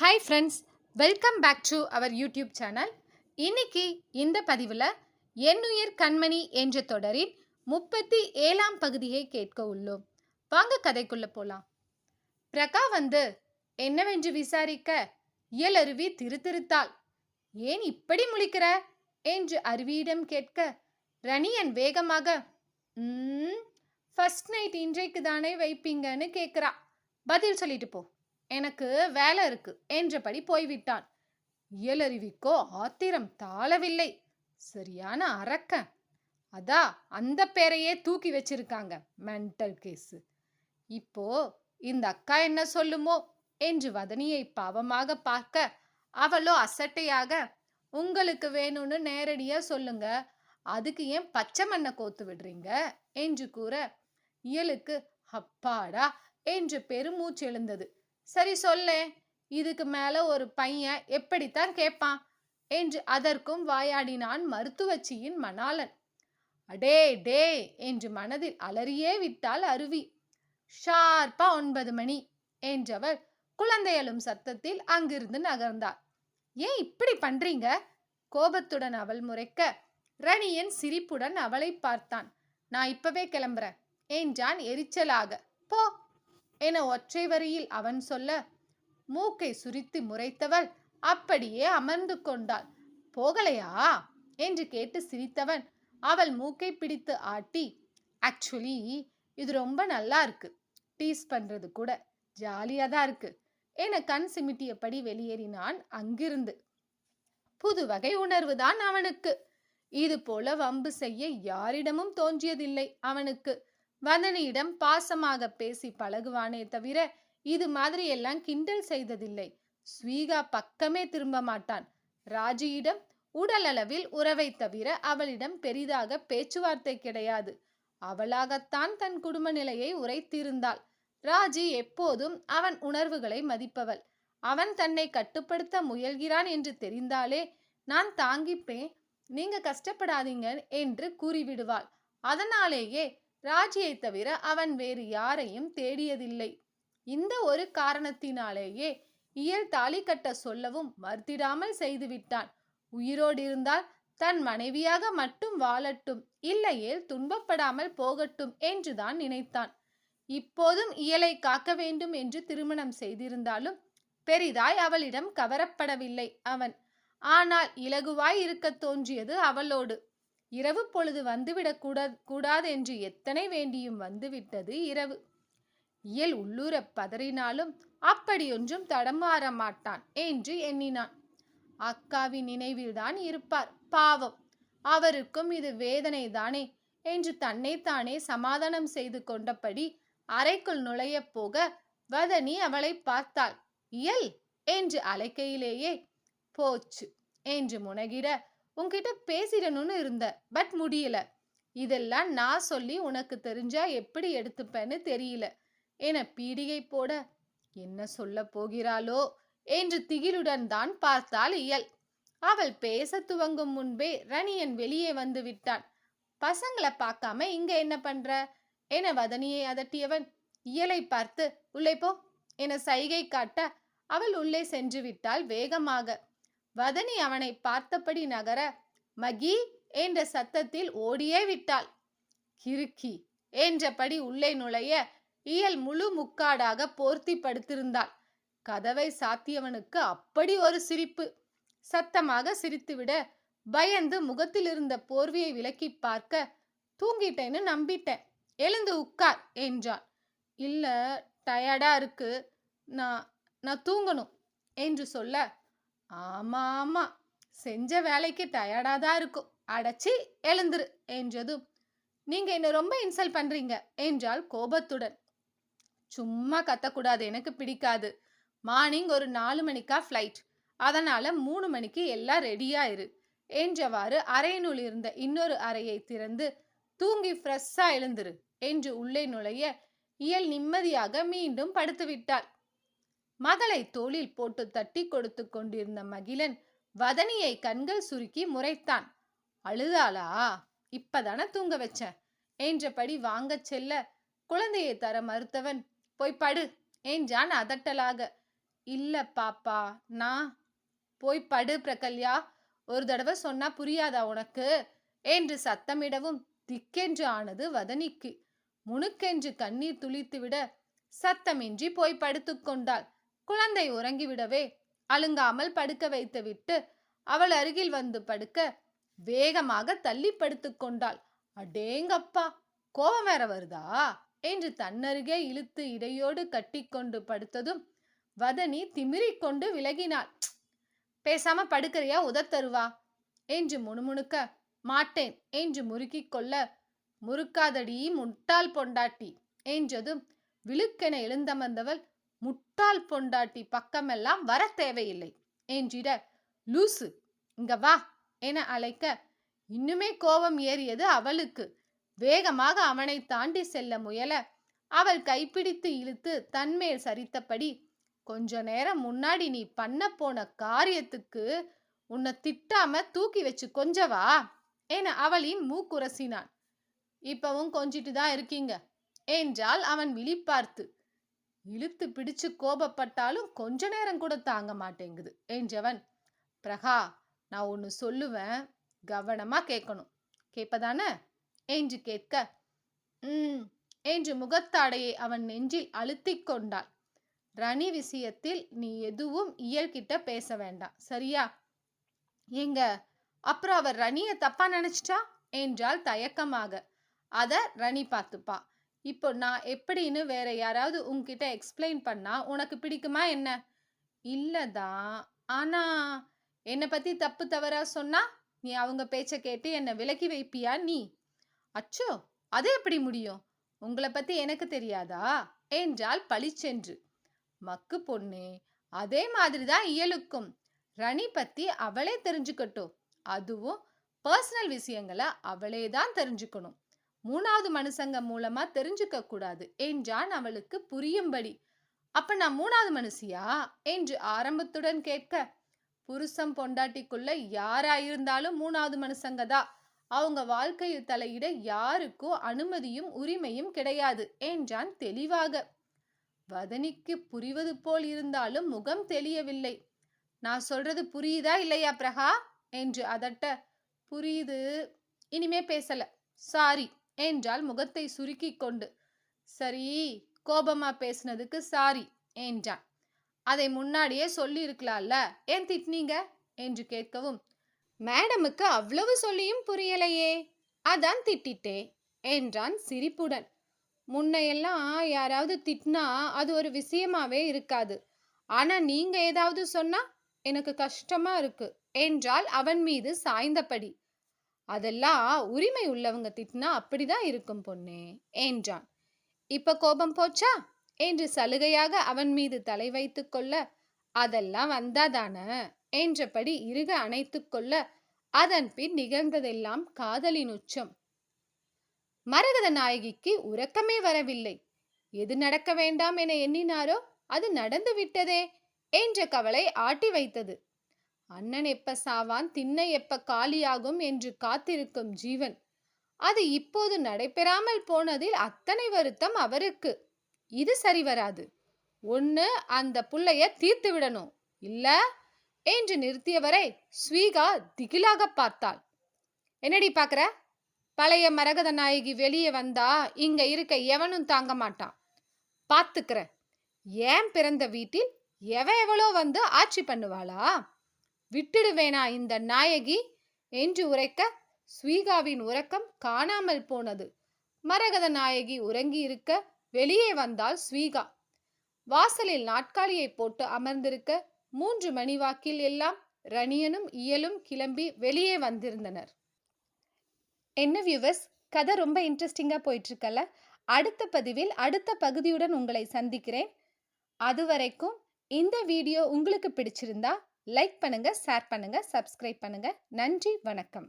Hi friends welcome back to our YouTube channel இன்னைக்கு இந்த பதிவில் என்னுயிர் கண்மணி என்ற தொடரின் முப்பத்தி ஏழாம் பகுதியை கேட்க உள்ளோம். வாங்க கதைக்குள்ள போலாம். பிரகா வந்து என்னவென்று விசாரிக்க இயல் அருவி திருத்திருத்தாள். ஏன் இப்படி முழிக்கிற? என்று அருவியிடம் கேட்க ரணியன் வேகமாக "ம், ஃபர்ஸ்ட் நைட் இன்றைக்கு தானே வைப்பீங்கன்னு கேட்குறா. பதில் சொல்லிட்டு போ. எனக்கு வேலை இருக்கு என்றபடி போய்விட்டான். இயலருவிக்கோ ஆத்திரம் தாளவில்லை சரியான அரக்கன். அதா அந்த பேரையே தூக்கி வச்சிருக்காங்க மென்டல் கேஸு இப்போ இந்த அக்கா என்ன சொல்லுமோ? என்று வதனியை பாவமாக பார்க்க அவளோ அசட்டையாக உங்களுக்கு வேணும்னு நேரடியா சொல்லுங்க அதுக்கு ஏன் பச்சை மண்ணை கோத்து விடுறீங்க? என்று கூற இயலுக்கு அப்பாடா! என்று பெருமூச்செழுந்தது சரி சொல்லேன் இதுக்கு மேல ஒரு பையன் எப்படித்தான் கேட்பான் என்று அதற்கும் வாயாடினான் மருத்துவச்சியின் மணாளன். அடே டே என்று மனதில் அலறியே விட்டாள் அருவி. ஷார்ப்பா ஒன்பது மணி என்றவள் குழந்தை அழும் சத்தத்தில் அங்கிருந்து நகர்ந்தாள் ஏன் இப்படி பண்றீங்க? கோபத்துடன் அவள் முறைக்க ரணியன் சிரிப்புடன் அவளை பார்த்தான். நான் இப்பவே கிளம்புறேன் என்றான் எரிச்சலாக. போ என ஒற்றை வரியில் அவன் சொல்ல மூக்கை சுரித்து முறைத்தவள் அப்படியே அமர்ந்து கொண்டாள். போகலையா என்று கேட்டு சிரித்தவன் அவள் மூக்கை பிடித்து ஆட்டி ஆக்சுவலி இது ரொம்ப நல்லா இருக்கு. டீஸ் பண்றது கூட ஜாலியா தான் இருக்கு என கண் சிமிட்டியபடி வெளியேறினான் அங்கிருந்து. புது வகை உணர்வுதான் அவனுக்கு. இது போல வம்பு செய்ய யாரிடமும் தோன்றியதில்லை அவனுக்கு. வதனியிடம் பாசமாக பேசி பழகுவானே தவிர இது மாதிரி எல்லாம் கிண்டல் செய்ததில்லை. ஸ்வீகா பக்கமே திரும்ப மாட்டான். ராஜியிடம் உடலளவில் உறவை தவிர அவளிடம் பெரிதாக பேச்சுவார்த்தை கிடையாது. அவளாகத்தான் தன் குடும்ப நிலையை உரைத்திருந்தாள். ராஜி எப்போதும் அவன் உணர்வுகளை மதிப்பவள். அவன் தன்னை கட்டுப்படுத்த முயல்கிறான் என்று தெரிந்தாலே நான் தாங்கிப்பேன். நீங்க கஷ்டப்படாதீங்க என்று கூறிவிடுவாள். அதனாலேயே ராஜியை தவிர அவன் வேறு யாரையும் தேடியதில்லை. இந்த ஒரு காரணத்தினாலேயே இயல் தாலி கட்ட சொல்லவும் மறுத்திடாமல் செய்துவிட்டான் உயிரோடு இருந்தால் தன் மனைவியாக மட்டும் வாழட்டும் இல்லையேல் துன்பப்படாமல் போகட்டும் என்றுதான் நினைத்தான். இப்போதும் இயலை காக்க வேண்டும் என்று திருமணம் செய்திருந்தாலும் பெரிதாய் அவளிடம் கவரப்படவில்லை அவன். ஆனால் இலகுவாய் இருக்கத் தோன்றியது அவளோடு. இரவு பொழுது வந்துவிடக் கூட கூடாது என்று எத்தனை வேண்டியும் வந்துவிட்டது இரவு. இயல் உள்ளூர பதறினாலும் அப்படியொன்றும் தடமாற மாட்டான் என்று எண்ணினான். அக்காவின் நினைவில்தான் இருப்பார். பாவம் அவருக்கும் இது வேதனை தானே என்று தன்னைத்தானே சமாதானம் செய்து கொண்டபடி அறைக்குள் நுழையப் போக வதனி அவளை பார்த்தாள். இயல்! என்று அழைக்கையிலேயே போச்சு என்று முனகிட உன்கிட்ட பேசிடணும்னு இருந்த பட் முடியல. இதெல்லாம் நான் சொல்லி உனக்கு தெரிஞ்சா எப்படி எடுத்துப்பேன்னு தெரியல. என பீடிகை போட என்ன சொல்ல போகிறாளோ? என்று திகிலுடன் தான் பார்த்தாள் இயல். அவள் பேச துவங்கும் முன்பே ரணியன் வெளியே வந்து விட்டான். பசங்களை பார்க்காம இங்க என்ன பண்ற? என வதனியை அதட்டியவன் இயலை பார்த்து உள்ளே போ என சைகை காட்ட அவள் உள்ளே சென்று விட்டாள் வேகமாக. வதனி அவனை பார்த்தபடி நகர மகி என்ற சத்தத்தில் ஓடியே விட்டாள். கிறுக்கி என்றபடி உள்ளே நுழைய இயல் முழு முக்காடாக போர்த்தி படுத்திருந்தாள் கதவை சாத்தியவனுக்கு அப்படி ஒரு சிரிப்பு. சத்தமாக சிரித்துவிட பயந்து முகத்தில் இருந்த போர்வையை விலக்கி பார்க்க தூங்கிட்டேன்னு நம்பிட்டேன். எழுந்து உட்கார் என்றான் இல்ல டயர்டா இருக்கு. நான் நான் தூங்கணும் என்று சொல்ல ஆமா ஆமா செஞ்ச வேலைக்கு டயர்டா தான் இருக்கும். அடைச்சி எழுந்துரு என்றதும் நீங்க என்ன ரொம்ப இன்சல்ட் பண்றீங்க என்றால் கோபத்துடன். சும்மா கத்தக்கூடாது எனக்கு பிடிக்காது. மார்னிங் ஒரு நாலு மணிக்கா ஃப்ளைட் அதனால மூணு மணிக்கு எல்லாம் ரெடியா இரு என்றவாறு அறையினுள் இருந்த இன்னொரு அறையை திறந்து தூங்கி ஃப்ரெஷ்ஷா எழுந்துரு என்று உள்ளே நுழைய இயல் நிம்மதியாக மீண்டும் படுத்து விட்டாள் மகளை தோளில் போட்டு தட்டி கொடுத்து கொண்டிருந்த மகிழன் வதனியை கண்கள் சுருக்கி முறைத்தான். அழுதாளா? இப்பதானே தூங்க வச்ச என்றபடி வாங்கச் செல்ல குழந்தையை தர மறுத்தவன் போய் படு என்றான் அதட்டலாக. இல்ல பாப்பா நான் போய் படு பிரகல்யா ஒரு தடவை சொன்னா புரியாதா உனக்கு என்று சத்தமிடவும் திக்கென்று ஆனது வதனிக்கு. முணுக்கென்று கண்ணீர் துளித்துவிட சத்தமின்றி போய் படுத்துக்கொண்டாள் குழந்தை உறங்கிவிடவே அழுங்காமல் படுக்க வைத்துவிட்டு அவள் அருகில் வந்து படுக்க வேகமாக தள்ளி படுத்துக் கொண்டாள். அடேங்கப்பா கோபம் வேற வருதா? என்று தன்னருகே இழுத்து இடையோடு கட்டிக்கொண்டு படுத்ததும் வதனி திமிரிக்கொண்டு விலகினாள். பேசாம படுக்கிறியா உதத்தருவா என்று முணுமுணுக்க மாட்டேன் என்று முறுக்கிக் கொள்ள முறுக்காதடி முட்டாள் பொண்டாட்டி என்றதும் விழுக்கென எழுந்தமர்ந்தவள் முட்டாள் பொண்டாட்டி பக்கமெல்லாம் வர தேவையில்லை. என்றிட லூசு இங்க வா என அழைக்க இன்னுமே கோபம் ஏறியது அவளுக்கு. வேகமாக அவனை தாண்டி செல்ல முயல அவள் கைப்பிடித்து இழுத்து தன்மேல் சரித்தபடி கொஞ்ச நேரம் முன்னாடி நீ பண்ண போன காரியத்துக்கு உன்னை திட்டாம தூக்கி வச்சு கொஞ்சவா? என அவளின் மூக்குரசினான். இப்பவும் கொஞ்சிட்டு தான் இருக்கீங்க. என்றால் அவன் விழிப்பார்த்து. இழுத்து பிடிச்சு கோபப்பட்டாலும் கொஞ்ச நேரம் கூட தாங்க மாட்டேங்குது. ஏஞ்சவன் பிரகா நான் ஒன்று சொல்லுவேன். கவனமா கேட்கணும். கேட்பதானே என்று கேட்க ம் என்று முகத்தாடையை அவன் நெஞ்சில் அழுத்தி கொண்டாள். ரணி விஷயத்தில் நீ எதுவும் இயல்கிட்ட பேச வேண்டாம். சரியா? ஏங்க அப்புறம் அவர் ரணியை தப்பா நினைச்சிட்டா? என்றால் தயக்கமாக. அத ரணி பார்த்துப்பா. இப்போ நான் எப்படின்னு வேற யாராவது உங்ககிட்ட எக்ஸ்பிளைன் பண்ணா உனக்கு பிடிக்குமா என்ன? இல்லதான் ஆனா என்னை பத்தி தப்பு தவறா சொன்னா நீ அவங்க பேச்ச கேட்டு என்னை விலக்கி வைப்பியா நீ? அச்சோ அது எப்படி முடியும்? உங்களை பத்தி எனக்கு தெரியாதா? என்றால் பளிச்சென்று. மக்கு பொண்ணு அதே மாதிரிதான் இயலுக்கும். ரணி பத்தி அவளே தெரிஞ்சுக்கட்டும். அதுவும் பர்சனல் விஷயங்களை அவளே தான் தெரிஞ்சுக்கணும். மூணாவது மனுஷங்க மூலமா தெரிஞ்சுக்க கூடாது. என்றான் அவளுக்கு புரியும்படி. அப்ப நான் மூணாவது மனுஷியா? என்று ஆரம்பத்துடன் கேட்க புருஷம் பொண்டாட்டிக்குள்ள யாராயிருந்தாலும் மூணாவது மனுஷங்க தான். அவங்க வாழ்க்கையில் தலையிட யாருக்கும் அனுமதியும் உரிமையும் கிடையாது என்றான் தெளிவாக. வதனிக்கு புரிவது போல் இருந்தாலும் முகம் தெளியவில்லை. நான் சொல்றது புரியுதா இல்லையா பிரகா என்று அதட்ட புரியுது. இனிமே பேசல. சாரி. என்றால் முகத்தை சுருக்கி கொண்டு. சரி கோபமா பேசுனதுக்கு சாரி என்றான். அதை முன்னாடியே சொல்லி இருக்கலாம்ல ஏன் திட்டினீங்க? என்று கேட்கவும் மேடமுக்கு அவ்வளவு சொல்லியும் புரியலையே அதான் திட்டிட்டேன் என்றான் சிரிப்புடன். முன்னையெல்லாம் யாராவது திட்டினா அது ஒரு விஷயமாவே இருக்காது. ஆனா நீங்க ஏதாவது சொன்னா எனக்கு கஷ்டமா இருக்கு என்றால் அவன் மீது சாய்ந்தபடி. அதெல்லாம் உரிமை உள்ளவங்க திட்டினா அப்படிதான் இருக்கும் பொண்ணே என்றான். இப்ப கோபம் போச்சா? என்று சலுகையாக அவன் மீது தலை வைத்து கொள்ள அதெல்லாம் வந்தாதான என்றபடி இறுக அணைத்து கொள்ள அதன் பின் நிகழ்ந்ததெல்லாம் காதலின் உச்சம். மரகத நாயகிக்கு உறக்கமே வரவில்லை. எது நடக்க வேண்டாம் என எண்ணினாரோ? அது நடந்து விட்டதே என்ற கவலை ஆட்டி வைத்தது. அண்ணன் எப்ப சாவான் திண்ணை எப்ப காலியாகும் என்று காத்திருக்கும் ஜீவன். அது இப்போது நடைபெறாமல் போனதில் அத்தனை வருத்தம் அவருக்கு. இது சரி வராது. ஒன்று அந்த புள்ளைய தீர்த்து விடணும். இல்ல? என்று நிறுத்தியவரை ஸ்வீகா திகிலாக பார்த்தாள். என்னடி பார்க்குற பழைய மரகத நாயகி வெளியே வந்தா இங்க இருக்க எவனும் தாங்க மாட்டான் பார்த்துக்கிற ஏன் பிறந்த வீட்டில் எவ எவளோ வந்து ஆட்சி பண்ணுவாளா? விட்டுடுவேனா இந்த நாயகி? என்று உரைக்க ஸ்வீகாவின் உறக்கம் காணாமல் போனது. மரகத நாயகி உறங்கி இருக்க வெளியே வந்தால் ஸ்வீகா. வாசலில் நாட்காலியை போட்டு அமர்ந்திருக்க மூன்று மணி வாக்கில் எல்லாம் ரணியனும் இயலும் கிளம்பி வெளியே வந்திருந்தனர். என்ன வியூவர்ஸ் கதை ரொம்ப இன்ட்ரெஸ்டிங்காக போயிட்டுருக்கல அடுத்த பதிவில் அடுத்த பகுதியுடன் உங்களை சந்திக்கிறேன். அதுவரைக்கும் இந்த வீடியோ உங்களுக்கு பிடிச்சிருந்தா லைக் பண்ணுங்க ஷேர் பண்ணுங்க சப்ஸ்கிரைப் பண்ணுங்க. நன்றி வணக்கம்.